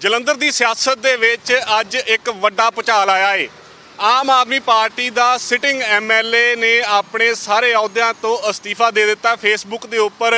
ਜਲੰਧਰ ਦੀ ਸਿਆਸਤ ਦੇ ਵਿੱਚ ਅੱਜ ਇੱਕ ਵੱਡਾ ਭੁਚਾਲ ਆਇਆ ਏ। ਆਮ ਆਦਮੀ ਪਾਰਟੀ ਦਾ ਸਿਟਿੰਗ ਐਮਐਲਏ ਨੇ ਆਪਣੇ ਸਾਰੇ ਅਹੁਦਿਆਂ ਤੋਂ ਅਸਤੀਫਾ ਦੇ ਦਿੱਤਾ। ਫੇਸਬੁੱਕ ਦੇ ਉੱਪਰ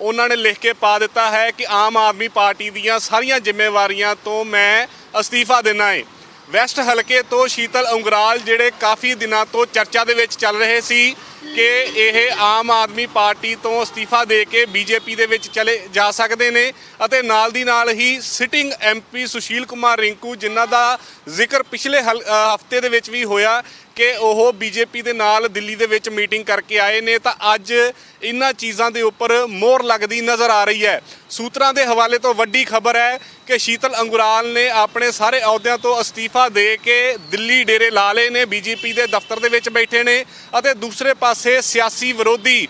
ਉਹਨਾਂ ਨੇ ਲਿਖ ਕੇ ਪਾ ਦਿੱਤਾ ਹੈ ਕਿ ਆਮ ਆਦਮੀ ਪਾਰਟੀ ਦੀਆਂ ਸਾਰੀਆਂ ਜ਼ਿੰਮੇਵਾਰੀਆਂ ਤੋਂ ਮੈਂ ਅਸਤੀਫਾ ਦੇਣਾ ਏ। ਵੈਸਟ ਹਲਕੇ ਤੋਂ ਸ਼ੀਤਲ ਉਂਗਰਾਲ ਜਿਹੜੇ ਕਾਫੀ ਦਿਨਾਂ ਤੋਂ ਚਰਚਾ ਦੇ ਵਿੱਚ ਚੱਲ ਰਹੇ ਸੀ ਕਿ ਇਹ ਆਮ ਆਦਮੀ ਪਾਰਟੀ ਤੋਂ ਅਸਤੀਫਾ ਦੇ ਕੇ ਬੀਜੇਪੀ ਦੇ ਵਿੱਚ ਚਲੇ ਜਾ ਸਕਦੇ ਨੇ ਅਤੇ ਨਾਲ ਦੀ ਨਾਲ ਹੀ ਸਿਟਿੰਗ ਐਮਪੀ ਸੁਸ਼ੀਲ ਕੁਮਾਰ ਰਿੰਕੂ, ਜਿਨ੍ਹਾਂ ਦਾ ਜ਼ਿਕਰ ਪਿਛਲੇ ਹਫ਼ਤੇ ਦੇ ਵਿੱਚ ਵੀ ਹੋਇਆ ਕਿ ਉਹ ਬੀਜੇਪੀ ਦੇ ਨਾਲ ਦਿੱਲੀ ਦੇ ਵਿੱਚ ਮੀਟਿੰਗ ਕਰਕੇ ਆਏ ਨੇ ਤਾਂ ਅੱਜ ਇਹਨਾਂ ਚੀਜ਼ਾਂ ਦੇ ਉੱਪਰ ਮੋਹਰ ਲੱਗਦੀ ਨਜ਼ਰ ਆ ਰਹੀ ਹੈ। ਸੂਤਰਾਂ ਦੇ ਹਵਾਲੇ ਤੋਂ ਵੱਡੀ ਖਬਰ ਹੈ ਕਿ ਸ਼ੀਤਲ ਅੰਗੁਰਾਲ ਨੇ ਆਪਣੇ ਸਾਰੇ ਅਹੁਦਿਆਂ ਤੋਂ ਅਸਤੀਫਾ ਦੇ ਕੇ ਦਿੱਲੀ ਡੇਰੇ ਲਾ ਲਏ ਨੇ, ਬੀਜੇਪੀ ਦੇ ਦਫ਼ਤਰ ਦੇ ਵਿੱਚ ਬੈਠੇ ਨੇ ਅਤੇ ਦੂਸਰੇ ਪਾਸੇ ਸਿਆਸੀ ਵਿਰੋਧੀ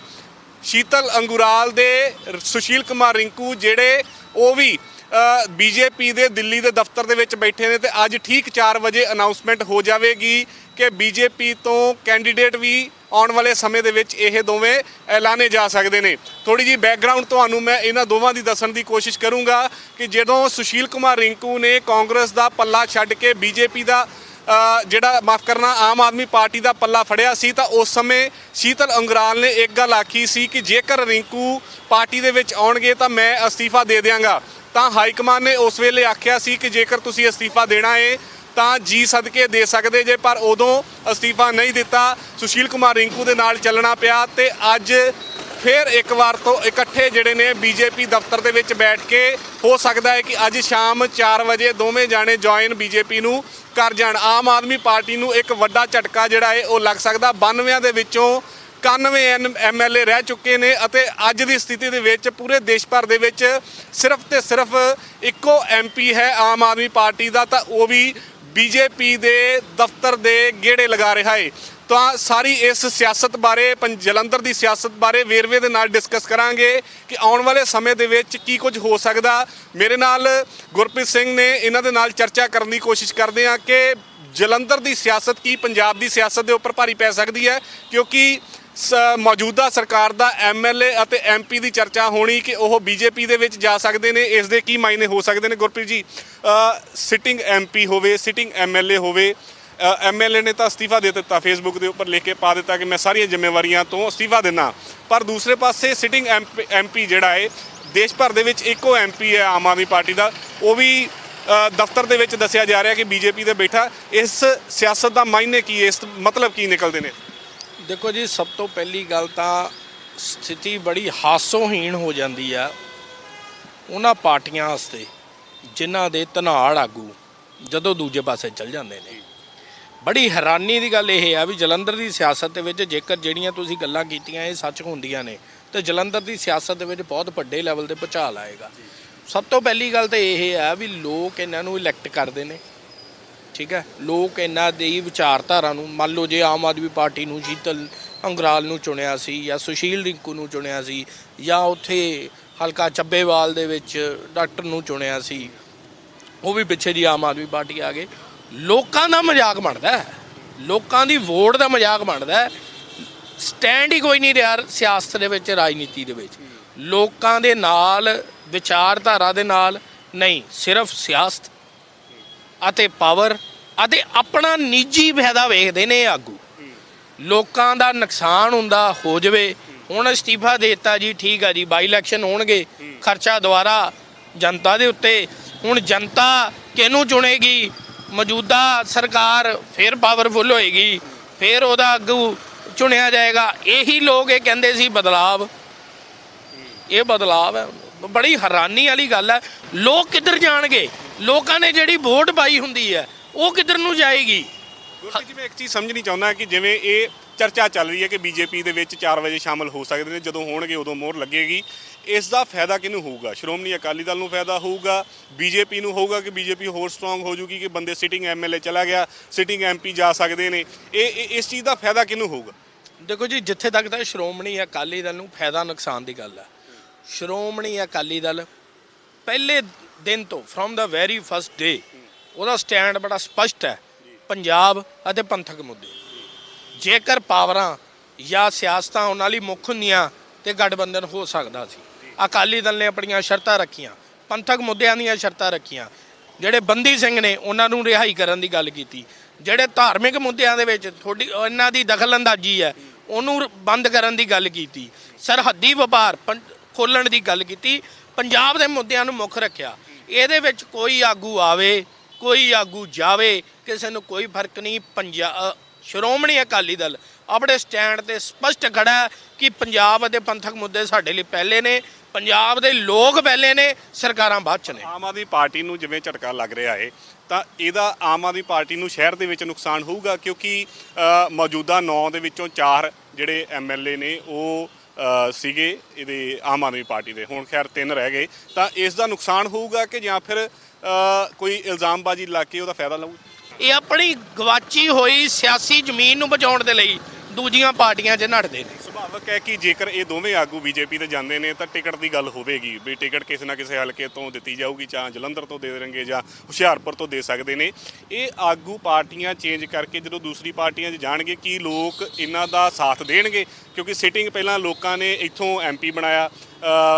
ਸ਼ੀਤਲ ਅੰਗੁਰਾਲ ਦੇ ਸੁਸ਼ੀਲ ਕੁਮਾਰ ਰਿੰਕੂ ਜਿਹੜੇ ਉਹ ਵੀ ਬੀਜੇਪੀ ਦੇ ਦਿੱਲੀ ਦੇ ਦਫ਼ਤਰ ਦੇ ਵਿੱਚ ਬੈਠੇ ਨੇ ਤੇ ਅੱਜ ਠੀਕ 4 ਵਜੇ ਅਨਾਉਂਸਮੈਂਟ ਹੋ ਜਾਵੇਗੀ ਕਿ ਬੀਜੇਪੀ ਤੋਂ ਕੈਂਡੀਡੇਟ ਵੀ ਆਉਣ ਵਾਲੇ ਸਮੇਂ ਦੇ ਵਿੱਚ ਇਹ ਦੋਵੇਂ ਐਲਾਨੇ ਜਾ ਸਕਦੇ ਨੇ। ਥੋੜੀ ਜੀ ਬੈਕਗ੍ਰਾਉਂਡ ਤੁਹਾਨੂੰ ਮੈਂ ਇਹਨਾਂ ਦੋਵਾਂ ਦੀ ਦੱਸਣ ਦੀ ਕੋਸ਼ਿਸ਼ ਕਰੂੰਗਾ ਕਿ ਜਦੋਂ ਸੁਸ਼ੀਲ ਕੁਮਾਰ ਰਿੰਕੂ ਨੇ ਕਾਂਗਰਸ ਦਾ ਪੱਲਾ ਛੱਡ ਕੇ ਬੀਜੇਪੀ ਦਾ ਜਿਹੜਾ ਮਾਫ ਕਰਨਾ ਆਮ ਆਦਮੀ ਪਾਰਟੀ ਦਾ ਪੱਲਾ ਫੜਿਆ ਸੀ ਤਾਂ ਉਸ ਸਮੇਂ ਸ਼ੀਤਲ ਅੰਗਰਾਲ ਨੇ ਇੱਕ ਗੱਲ ਆਖੀ ਸੀ ਕਿ ਜੇਕਰ ਰਿੰਕੂ ਪਾਰਟੀ ਦੇ ਵਿੱਚ ਆਉਣਗੇ ਤਾਂ ਮੈਂ ਅਸਤੀਫਾ ਦੇ ਦਿਆਂਗਾ। ਤਾਂ ਹਾਈ ਕਮਾਨ ਨੇ ਉਸ ਵੇਲੇ ਆਖਿਆ ਸੀ ਕਿ ਜੇਕਰ ਤੁਸੀਂ ਅਸਤੀਫਾ ਦੇਣਾ ਹੈ ਤਾਂ ਜੀ ਸਦਕੇ ਦੇ ਸਕਦੇ ਜੇ, ਪਰ ਉਦੋਂ ਅਸਤੀਫਾ ਨਹੀਂ ਦਿੱਤਾ। ਸੁਸ਼ੀਲ ਕੁਮਾਰ ਰਿੰਕੂ ਦੇ ਨਾਲ ਚੱਲਣਾ ਪਿਆ ਤੇ ਅੱਜ ਫਿਰ ਇੱਕ ਵਾਰ ਤੋਂ ਇਕੱਠੇ ਜਿਹੜੇ ਨੇ ਬੀਜੇਪੀ ਦਫ਼ਤਰ ਦੇ ਵਿੱਚ ਬੈਠ ਕੇ ਹੋ ਸਕਦਾ ਹੈ ਕਿ ਅੱਜ ਸ਼ਾਮ 4 ਵਜੇ ਦੋਵੇਂ ਜਾਣੇ ਜੁਆਇਨ ਬੀਜੇਪੀ ਨੂੰ ਕਰ ਜਾਣ। ਆਮ ਆਦਮੀ ਪਾਰਟੀ ਨੂੰ ਇੱਕ ਵੱਡਾ ਝਟਕਾ ਜਿਹੜਾ ਹੈ ਉਹ ਲੱਗ ਸਕਦਾ। 92 ਦੇ ਵਿੱਚੋਂ 91 ਐਮਐਲਏ ਰਹਿ ਚੁੱਕੇ ਨੇ ਅਤੇ ਅੱਜ ਦੀ ਸਥਿਤੀ ਦੇ ਵਿੱਚ ਪੂਰੇ ਦੇਸ਼ ਭਰ ਦੇ ਵਿੱਚ ਸਿਰਫ ਤੇ ਸਿਰਫ ਇੱਕੋ ਐਮਪੀ ਹੈ ਆਮ ਆਦਮੀ ਪਾਰਟੀ ਦਾ, ਤਾਂ ਉਹ ਵੀ ਬੀਜੇਪੀ ਦੇ ਦਫ਼ਤਰ ਦੇ ਗੇੜੇ ਲਗਾ ਰਿਹਾ ਹੈ ਤਾਂ ਸਾਰੀ ਇਸ ਸਿਆਸਤ ਬਾਰੇ ਪੰ- ਜਲੰਧਰ ਦੀ ਸਿਆਸਤ ਬਾਰੇ ਵੇਰਵੇ ਦੇ ਨਾਲ ਡਿਸਕਸ ਕਰਾਂਗੇ ਕਿ ਆਉਣ ਵਾਲੇ ਸਮੇਂ ਦੇ ਵਿੱਚ ਕੀ ਕੁਝ ਹੋ ਸਕਦਾ। ਮੇਰੇ ਨਾਲ ਗੁਰਪ੍ਰੀਤ ਸਿੰਘ ਨੇ ਇਹਨਾਂ ਦੇ ਨਾਲ ਚਰਚਾ ਕਰਨ ਦੀ ਕੋਸ਼ਿਸ਼ ਕਰਦੇ ਹਾਂ ਕਿ ਜਲੰਧਰ ਦੀ ਸਿਆਸਤ ਕੀ, ਪੰਜਾਬ ਦੀ ਸਿਆਸਤ ਦੇ ਉੱਪਰ ਭਾਰੀ ਪੈ ਸਕਦੀ ਹੈ, ਕਿਉਂਕਿ ਮੌਜੂਦਾ ਸਰਕਾਰ ਦਾ ਐਮਐਲਏ ਅਤੇ ਐਮਪੀ ਦੀ ਚਰਚਾ ਹੋਣੀ ਕਿ ਉਹ ਬੀਜੇਪੀ ਦੇ ਵਿੱਚ ਜਾ ਸਕਦੇ ਨੇ, ਇਸ ਦੇ ਕੀ ਮਾਇਨੇ ਹੋ ਸਕਦੇ ਨੇ? ਗੁਰਪ੍ਰੀਤ ਜੀ ਸਿਟਿੰਗ ਐਮਪੀ ਹੋਵੇ ਸਿਟਿੰਗ ਐਮਐਲਏ ਹੋਵੇ ਐਮਐਲਏ ਨੇ ਤਾਂ ਅਸਤੀਫਾ ਦੇ ਦਿੱਤਾ ਫੇਸਬੁੱਕ ਦੇ ਉੱਪਰ ਲਿਖ ਕੇ ਪਾ ਦਿੱਤਾ ਕਿ ਮੈਂ ਸਾਰੀਆਂ ਜ਼ਿੰਮੇਵਾਰੀਆਂ ਤੋਂ ਅਸਤੀਫਾ ਦਿੰਨਾ ਪਰ ਦੂਸਰੇ ਪਾਸੇ ਸਿਟਿੰਗ ਐਮਪੀ ਜਿਹੜਾ ਹੈ ਦੇਸ਼ ਭਰ ਦੇ ਵਿੱਚ ਇੱਕੋ ਐਮਪੀ ਹੈ ਆਮ ਆਦਮੀ ਪਾਰਟੀ ਦਾ, ਉਹ ਵੀ ਦਫ਼ਤਰ ਦੇ ਵਿੱਚ ਦੱਸਿਆ ਜਾ ਰਿਹਾ ਕਿ ਬੀਜੇਪੀ ਦੇ ਬੈਠਾ। ਇਸ ਸਿਆਸਤ ਦਾ ਮਾਇਨੇ ਕੀ ਹੈ ਇਸ ਮਤਲਬ ਕੀ ਨਿਕਲਦੇ ਨੇ? ਦੇਖੋ ਜੀ, ਸਭ ਤੋਂ ਪਹਿਲੀ ਗੱਲ ਤਾਂ ਸਥਿਤੀ ਬੜੀ ਹਾਸੋਹੀਣ ਹੋ ਜਾਂਦੀ ਆ ਉਹਨਾਂ ਪਾਰਟੀਆਂ ਵਾਸਤੇ ਜਿਨ੍ਹਾਂ ਦੇ ਧਨਾੜ ਆਗੂ ਜਦੋਂ ਦੂਜੇ ਪਾਸੇ ਚੱਲ ਜਾਂਦੇ ਨੇ। ਬੜੀ ਹੈਰਾਨੀ ਦੀ ਗੱਲ ਇਹ ਆ ਵੀ ਜਲੰਧਰ ਦੀ ਸਿਆਸਤ ਦੇ ਵਿੱਚ ਜੇਕਰ ਜਿਹੜੀਆਂ ਤੁਸੀਂ ਗੱਲਾਂ ਕੀਤੀਆਂ ਇਹ ਸੱਚ ਹੁੰਦੀਆਂ ਨੇ, ਤੇ ਜਲੰਧਰ ਦੀ ਸਿਆਸਤ ਦੇ ਵਿੱਚ ਬਹੁਤ ਵੱਡੇ ਲੈਵਲ ਤੇ ਭੁਚਾਲ ਆਏਗਾ। ਸਭ ਤੋਂ ਪਹਿਲੀ ਗੱਲ ਤਾਂ ਇਹ ਆ ਵੀ ਲੋਕ ਇਹਨਾਂ ਨੂੰ ਇਲੈਕਟ ਕਰਦੇ ਨੇ। ਠੀਕ ਹੈ? ਲੋਕ ਇਹਨਾਂ ਦੀ ਵਿਚਾਰਧਾਰਾ ਨੂੰ, ਮੰਨ ਲਓ ਜੇ ਆਮ ਆਦਮੀ ਪਾਰਟੀ ਨੂੰ ਸ਼ੀਤਲ ਅੰਗਰਾਲ ਨੂੰ ਚੁਣਿਆ ਸੀ ਜਾਂ ਸੁਸ਼ੀਲ ਰਿੰਕੂ ਨੂੰ ਚੁਣਿਆ ਸੀ ਜਾਂ ਉੱਥੇ ਹਲਕਾ ਚੱਬੇਵਾਲ ਦੇ ਵਿੱਚ ਡਾਕਟਰ ਨੂੰ ਚੁਣਿਆ ਸੀ, ਉਹ ਵੀ ਪਿੱਛੇ ਜੀ ਆਮ ਆਦਮੀ ਪਾਰਟੀ ਆ ਗਏ। ਲੋਕਾਂ ਦਾ ਮਜ਼ਾਕ ਬਣਦਾ ਹੈ। ਲੋਕਾਂ ਦੀ ਵੋਟ ਦਾ ਮਜ਼ਾਕ ਬਣਦਾ ਹੈ। ਸਟੈਂਡ ਹੀ ਕੋਈ ਨਹੀਂ ਰਿਹਾ ਸਿਆਸਤ ਦੇ ਵਿੱਚ, ਰਾਜਨੀਤੀ ਦੇ ਵਿੱਚ। ਲੋਕਾਂ ਦੇ ਨਾਲ, ਵਿਚਾਰਧਾਰਾ ਦੇ ਨਾਲ ਨਹੀਂ, ਸਿਰਫ ਸਿਆਸਤ ਅਤੇ ਪਾਵਰ ਅਤੇ ਆਪਣਾ ਨਿੱਜੀ ਫਾਇਦਾ ਵੇਖਦੇ ਨੇ ਇਹ ਆਗੂ। ਲੋਕਾਂ ਦਾ ਨੁਕਸਾਨ ਹੁੰਦਾ ਹੋ ਜਵੇ। ਹੁਣ ਅਸਤੀਫਾ ਦੇਤਾ ਜੀ, ਠੀਕ ਆ ਜੀ, ਬਾਈ ਇਲੈਕਸ਼ਨ ਹੋਣਗੇ, ਖਰਚਾ ਦੁਆਰਾ ਜਨਤਾ ਦੇ ਉੱਤੇ। ਹੁਣ ਜਨਤਾ ਕਿਹਨੂੰ ਚੁਣੇਗੀ? ਮੌਜੂਦਾ ਸਰਕਾਰ ਫਿਰ ਪਾਵਰਫੁਲ ਹੋਏਗੀ, ਫਿਰ ਉਹਦਾ ਆਗੂ ਚੁਣਿਆ ਜਾਏਗਾ। ਇਹੀ ਲੋਕ ਇਹ ਕਹਿੰਦੇ ਸੀ, ਬਦਲਾਵ। ਇਹ ਬਦਲਾਵ ਹੈ ਬੜੀ ਹੈਰਾਨੀ ਵਾਲੀ ਗੱਲ ਹੈ। ਲੋਕ ਕਿੱਧਰ ਜਾਣਗੇ? ਲੋਕਾਂ ਨੇ ਜਿਹੜੀ ਵੋਟ ਪਾਈ ਹੁੰਦੀ ਹੈ ਉਹ ਕਿੱਧਰ ਨੂੰ ਜਾਏਗੀ? ਗੁਰਪ੍ਰੀਤ ਜੀ ਮੈਂ ਇੱਕ ਚੀਜ਼ ਸਮਝਣੀ ਚਾਹੁੰਦਾ ਕਿ ਜਿਵੇਂ ਇਹ ਚਰਚਾ ਚੱਲ ਰਹੀ ਹੈ ਕਿ ਬੀਜੇਪੀ ਦੇ ਵਿੱਚ 4 ਵਜੇ ਸ਼ਾਮਲ ਹੋ ਸਕਦੇ ਨੇ ਜਦੋਂ ਹੋਣਗੇ ਉਦੋਂ ਮੋਹਰ ਲੱਗੇਗੀ। ਇਸ ਦਾ ਫਾਇਦਾ ਕਿਹਨੂੰ ਹੋਊਗਾ? ਸ਼੍ਰੋਮਣੀ ਅਕਾਲੀ ਦਲ ਨੂੰ ਫਾਇਦਾ ਹੋਊਗਾ? ਬੀਜੇਪੀ ਨੂੰ ਹੋਊਗਾ ਕਿ ਬੀਜੇਪੀ ਹੋਰ ਸਟਰੋਂਗ ਹੋ ਜੂਗੀ ਕਿ ਬੰਦੇ ਸਿਟਿੰਗ ਐਮਐਲਏ ਚਲਾ ਗਿਆ ਸਿਟਿੰਗ ਐਮਪੀ ਜਾ ਸਕਦੇ ਨੇ? ਇਹ ਇਹ- ਇਸ ਚੀਜ਼ ਦਾ ਫਾਇਦਾ ਕਿਹਨੂੰ ਹੋਊਗਾ? ਦੇਖੋ ਜੀ ਜਿੱਥੇ ਤੱਕ ਤਾਂ ਸ਼੍ਰੋਮਣੀ ਅਕਾਲੀ ਦਲ ਨੂੰ ਫਾਇਦਾ ਨੁਕਸਾਨ ਦੀ ਗੱਲ ਹੈ। ਸ਼੍ਰੋਮਣੀ ਅਕਾਲੀ ਦਲ ਪਹਿਲੇ ਦਿਨ ਤੋਂ from the very first day ਉਹਦਾ ਸਟੈਂਡ ਬੜਾ ਸਪਸ਼ਟ ਹੈ, ਪੰਜਾਬ ਅਤੇ ਪੰਥਕ ਮੁੱਦੇ। ਜੇਕਰ ਪਾਵਰਾਂ ਜਾਂ ਸਿਆਸਤਾਂ ਉਹਨਾਂ ਲਈ ਮੁੱਖ ਹੁੰਦੀਆਂ ਤੇ ਗਠਬੰਧਨ ਹੋ ਸਕਦਾ ਸੀ। ਅਕਾਲੀ ਦਲ ਨੇ ਆਪਣੀਆਂ ਸ਼ਰਤਾਂ ਰੱਖੀਆਂ, ਪੰਥਕ ਮੁੱਦਿਆਂ ਦੀਆਂ ਸ਼ਰਤਾਂ ਰੱਖੀਆਂ। ਜਿਹੜੇ ਬੰਦੀ ਸਿੰਘ ਨੇ ਉਹਨਾਂ ਨੂੰ ਰਿਹਾਈ ਕਰਨ ਦੀ ਗੱਲ ਕੀਤੀ। ਜਿਹੜੇ ਧਾਰਮਿਕ ਮੁੱਦਿਆਂ ਦੇ ਵਿੱਚ ਥੋੜੀ ਇਹਨਾਂ ਦੀ ਦਖਲਅੰਦਾਜ਼ੀ ਹੈ, ਉਹਨੂੰ ਬੰਦ ਕਰਨ ਦੀ ਗੱਲ ਕੀਤੀ। ਸਰਹੱਦੀ ਵਪਾਰ ਖੋਲਣ ਦੀ ਗੱਲ ਕੀਤੀ, ਪੰਜਾਬ ਦੇ ਮੁੱਦਿਆਂ ਨੂੰ ਮੁੱਖ ਰੱਖਿਆ। ਇਹਦੇ ਵਿੱਚ ਕੋਈ ਆਗੂ ਆਵੇ, ਕੋਈ ਆਗੂ ਜਾਵੇ, ਕਿਸੇ ਨੂੰ ਕੋਈ ਫ਼ਰਕ ਨਹੀਂ। ਪੰਜਾਬ ਸ਼੍ਰੋਮਣੀ ਅਕਾਲੀ ਦਲ ਆਪਣੇ ਸਟੈਂਡ ਤੇ ਸਪਸ਼ਟ ਖੜਾ ਕਿ ਪੰਜਾਬ ਅਤੇ ਪੰਥਕ ਮੁੱਦੇ ਸਾਡੇ ਲਈ ਪਹਿਲੇ ਨੇ, ਪੰਜਾਬ ਦੇ ਲੋਕ ਪਹਿਲੇ ਨੇ, ਸਰਕਾਰਾਂ ਬਾਅਦ ਚ ਨੇ। ਆਮ ਆਦਮੀ ਪਾਰਟੀ ਨੂੰ ਜਿਵੇਂ ਝਟਕਾ ਲੱਗ ਰਿਹਾ ਹੈ ਤਾਂ ਇਹਦਾ ਆਮ ਆਦਮੀ ਪਾਰਟੀ ਨੂੰ ਸ਼ਹਿਰ ਦੇ ਵਿੱਚ ਨੁਕਸਾਨ ਹੋਊਗਾ ਕਿਉਂਕਿ ਮੌਜੂਦਾ 9 ਦੇ ਵਿੱਚੋਂ 4 ਜਿਹੜੇ ਐਮਐਲਏ ਨੇ, ਉਹ ਸੀਗੇ ਇਹਦੇ ਆਮ ਆਦਮੀ ਪਾਰਟੀ ਦੇ। ਹੁਣ ਖੈਰ ਤਿੰਨ ਰਹਿ ਗਏ। ਤਾਂ ਇਸ ਦਾ ਨੁਕਸਾਨ ਹੋਊਗਾ ਕਿ ਜਾਂ ਫਿਰ ਕੋਈ ਇਲਜ਼ਾਮਬਾਜ਼ੀ ਲਾ ਕੇ ਉਹਦਾ ਫਾਇਦਾ ਲਊ? ਇਹ ਆਪਣੀ ਗਵਾਚੀ ਹੋਈ ਸਿਆਸੀ ਜ਼ਮੀਨ ਨੂੰ ਬਚਾਉਣ ਦੇ ਲਈ ਦੂਜੀਆਂ ਪਾਰਟੀਆਂ 'ਚ ਨੱਠਦੇ ਨੇ। ਸੁਭਾਵਕ ਹੈ ਕਿ ਜੇਕਰ ਇਹ ਦੋਵੇਂ ਆਗੂ ਬੀਜੇਪੀ ਤੇ ਜਾਂਦੇ ਨੇ, ਤਾਂ ਟਿਕਟ ਦੀ ਗੱਲ ਹੋਵੇਗੀ ਵੀ ਟਿਕਟ ਕਿਸੇ ਨਾ ਕਿਸੇ ਹਲਕੇ ਤੋਂ ਦਿੱਤੀ ਜਾਊਗੀ ਜਾਂ ਜਲੰਧਰ ਤੋਂ ਦੇ ਦੇਣਗੇ ਜਾਂ ਹੁਸ਼ਿਆਰਪੁਰ ਤੋਂ ਦੇ ਸਕਦੇ ਨੇ। ਇਹ ਆਗੂ ਪਾਰਟੀਆਂ ਚੇਂਜ ਕਰਕੇ ਜਦੋਂ ਦੂਸਰੀ ਪਾਰਟੀਆਂ 'ਚ ਜਾਣਗੇ, ਕੀ ਲੋਕ ਇਹਨਾਂ ਦਾ ਸਾਥ ਦੇਣਗੇ? ਕਿਉਂਕਿ ਸਿਟਿੰਗ ਪਹਿਲਾਂ ਲੋਕਾਂ ਨੇ ਇੱਥੋਂ ਐਮਪੀ ਬਣਾਇਆ।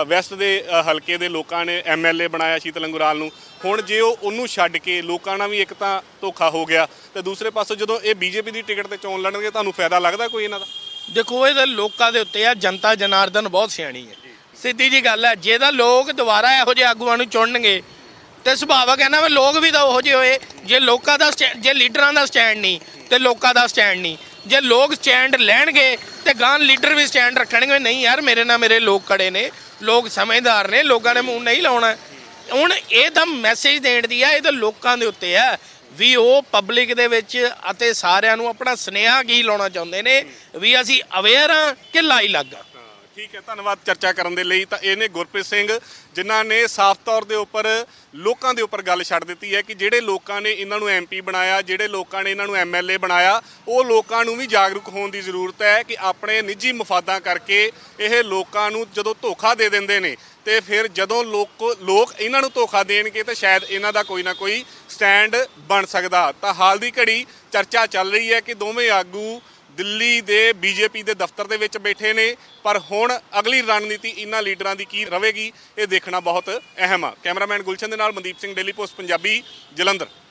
ਵੈਸਟ ਦੇ ਹਲਕੇ ਦੇ ਲੋਕਾਂ ਨੇ ਐਮਐਲਏ ਬਣਾਇਆ ਸ਼ੀਤਲ ਅੰਗੁਰਾਲ ਨੂੰ। ਹੁਣ ਜੇ ਉਹ ਉਹਨੂੰ ਛੱਡ ਕੇ ਲੋਕਾਂ ਨਾਲ ਵੀ ਇੱਕ ਤਾਂ ਧੋਖਾ ਹੋ ਗਿਆ, ਤੇ ਦੂਸਰੇ ਪਾਸੇ ਜਦੋਂ ਇਹ ਬੀਜੇਪੀ ਦੀ ਟਿਕਟ ਤੇ ਚੋਣ ਲੜਨਗੇ, ਤੁਹਾਨੂੰ ਫਾਇਦਾ ਲੱਗਦਾ ਕੋਈ ਇਹਨਾਂ ਦਾ? ਦੇਖੋ, ਇਹ ਤਾਂ ਲੋਕਾਂ ਦੇ ਉੱਤੇ ਆ, ਜਨਤਾ ਜਨਾਰਦਨ ਬਹੁਤ ਸਿਆਣੀ ਹੈ। ਸਿੱਧੀ ਜੀ ਗੱਲ ਹੈ, ਜੇ ਤਾਂ ਲੋਕ ਦੁਬਾਰਾ ਇਹੋ ਜਿਹੇ ਆਗੂਆਂ ਨੂੰ ਚੁਣਨਗੇ ਤੇ ਸੁਭਾਵਕ ਹੈ ਨਾ ਵੀ ਲੋਕ ਵੀ ਤਾਂ ਉਹੋ ਜਿਹੇ ਹੋਏ। ਜੇ ਲੋਕਾਂ ਦਾ ਸਟੈ- ਜੇ ਲੀਡਰਾਂ ਦਾ ਸਟੈਂਡ ਨਹੀਂ ਤੇ ਲੋਕਾਂ ਦਾ ਸਟੈਂਡ ਨਹੀਂ। ਜੇ ਲੋਕ ਸਟੈਂਡ ਲੈਣਗੇ ਤੇ ਗਾਂ ਲੀਡਰ ਵੀ ਸਟੈਂਡ ਰੱਖਣਗੇ ਵੀ ਨਹੀਂ ਯਾਰ ਮੇਰੇ ਨਾਲ ਮੇਰੇ ਲੋਕ ਖੜੇ ਨੇ ਲੋਕ ਸਮਝਦਾਰ ਨੇ ਲੋਕਾਂ ਨੇ ਮੂੰਹ ਨਹੀਂ ਲਾਉਣਾ। ਹੁਣ ਇਹ ਤਾਂ ਮੈਸੇਜ ਦੇਣ ਦੀ ਆ ਇਹ ਤਾਂ ਲੋਕਾਂ ਦੇ ਉੱਤੇ ਆ। ਵੀ ਉਹ ਪਬਲਿਕ ਦੇ ਵਿੱਚ ਅਤੇ ਸਾਰਿਆਂ ਨੂੰ ਆਪਣਾ ਸੁਨੇਹਾ ਕੀ ਲਾਉਣਾ ਚਾਹੁੰਦੇ ਨੇ? ਵੀ ਅਸੀਂ ਅਵੇਅਰ ਆ ਕਿ ਲਾਈ ਲੱਗਾ ਹਾਂ, ਠੀਕ ਹੈ, ਧੰਨਵਾਦ ਚਰਚਾ ਕਰਨ ਦੇ ਲਈ। ਤਾਂ ਇਹਨੇ ਗੁਰਪ੍ਰੀਤ ਸਿੰਘ, ਜਿਨ੍ਹਾਂ ਨੇ ਸਾਫ਼ ਤੌਰ ਦੇ ਉੱਪਰ ਲੋਕਾਂ ਦੇ ਉੱਪਰ ਗੱਲ ਛੱਡ ਦਿੱਤੀ ਹੈ ਕਿ ਜਿਹੜੇ ਲੋਕਾਂ ਨੇ ਇਹਨਾਂ ਨੂੰ ਐਮਪੀ ਬਣਾਇਆ, ਜਿਹੜੇ ਲੋਕਾਂ ਨੇ ਇਹਨਾਂ ਨੂੰ ਐਮਐਲਏ ਬਣਾਇਆ, ਉਹ ਲੋਕਾਂ ਨੂੰ ਵੀ ਜਾਗਰੂਕ ਹੋਣ ਦੀ ਜ਼ਰੂਰਤ ਹੈ ਕਿ ਆਪਣੇ ਨਿੱਜੀ ਮਫਾਦਾਂ ਕਰਕੇ ਇਹ ਲੋਕਾਂ ਨੂੰ ਜਦੋਂ ਧੋਖਾ ਦੇ ਦਿੰਦੇ ਨੇ, ਤੇ ਫਿਰ ਜਦੋਂ ਲੋਕ ਲੋਕ ਇਹਨਾਂ ਨੂੰ ਧੋਖਾ ਦੇਣਗੇ, ਤਾਂ ਸ਼ਾਇਦ ਇਹਨਾਂ ਦਾ ਕੋਈ ਨਾ ਕੋਈ ਸਟੈਂਡ ਬਣ ਸਕਦਾ। ਤਾਂ ਹਾਲ ਦੀ ਘੜੀ ਚਰਚਾ ਚੱਲ ਰਹੀ ਹੈ ਕਿ ਦੋਵੇਂ ਆਗੂ ਦਿੱਲੀ ਦੇ ਬੀਜੇਪੀ ਦੇ ਦਫ਼ਤਰ ਦੇ ਵਿੱਚ ਬੈਠੇ ਨੇ। ਪਰ ਹੁਣ ਅਗਲੀ ਰਣਨੀਤੀ ਇਹਨਾਂ ਲੀਡਰਾਂ ਦੀ ਕੀ ਰਹੇਗੀ, ਇਹ ਦੇਖਣਾ ਬਹੁਤ ਅਹਿਮ ਆ। ਕੈਮਰਾਮੈਨ ਗੁਲਸ਼ਨ ਦੇ ਨਾਲ ਮਨਦੀਪ ਸਿੰਘ, ਡੇਲੀ ਪੋਸਟ, ਪੰਜਾਬੀ, ਜਲੰਧਰ।